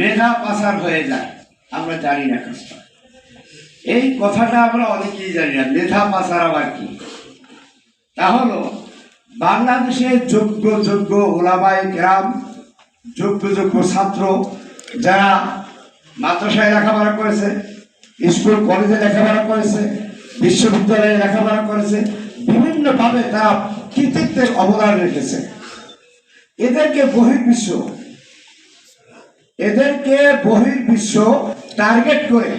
মেধা পাচার হয়ে যায়, আমরা জানি না কাজটা এই কথাটা আমরা অনেকেই জানি না, মেধা পাচার আবার কি? তা হলো, বাংলাদেশে যোগ্য যোগ্য ওলামায় গ্রাম যোগ্য যোগ্য ছাত্র যারা মাদ্রাসায় লেখাপড়া করেছে, স্কুল কলেজে লেখাপড়া করেছে, বিশ্ববিদ্যালয়ে লেখাপড়া করেছে, বিভিন্নভাবে তারা কৃতিত্বের অবদান রেখেছে। এদেরকে বহির্বিশ্ব এদেরকে বহির্বিশ্ব টার্গেট করে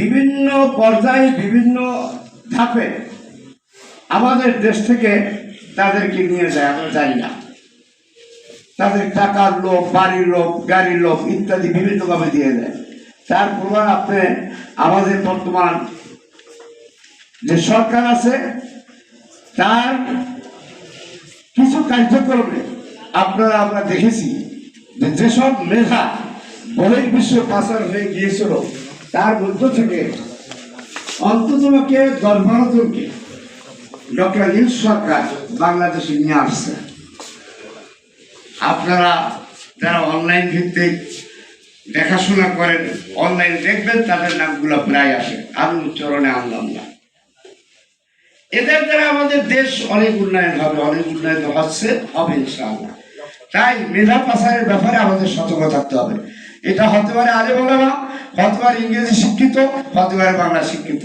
বিভিন্ন পর্যায়ে, বিভিন্ন ধাপে আমাদের দেশ থেকে তাদেরকে নিয়ে যায়, আমরা জানি না। তাদের টাকার লোভ, বাড়ির লোভ, গাড়ির লোভ ইত্যাদি বিভিন্নভাবে দিয়ে দেয়। তার প্রমাণ আপনি আমাদের বর্তমান যে সরকার আছে, তার কিছু কার্যক্রমে আপনারা আমরা দেখেছি যে যেসব মেধা বহির্বিশ্ব পাচার হয়ে গিয়েছিল। তার মধ্য থেকে অন্ততপক্ষে দশ বারো ডক্টর ইউস সরকার বাংলাদেশে নিয়ে আসছে। আপনারা যারা অনলাইন ভিত্তিক দেখাশোনা করেন অনলাইন দেখবেন, তাদের নামগুলো প্রায় আসে। আমি উচ্চারণে আনলাম না। এদের দ্বারা আমাদের দেশ অনেক উন্নয়ন হবে, অনেক উন্নয়ন হচ্ছে, হবে ইনশাআল্লাহ। তাই মেধা পাচারের ব্যাপারে আমাদের সতর্ক থাকতে হবে। এটা হতে পারে আলে বলা হতে পারে ইংরেজি শিক্ষিত হতে পারে বাংলা শিক্ষিত।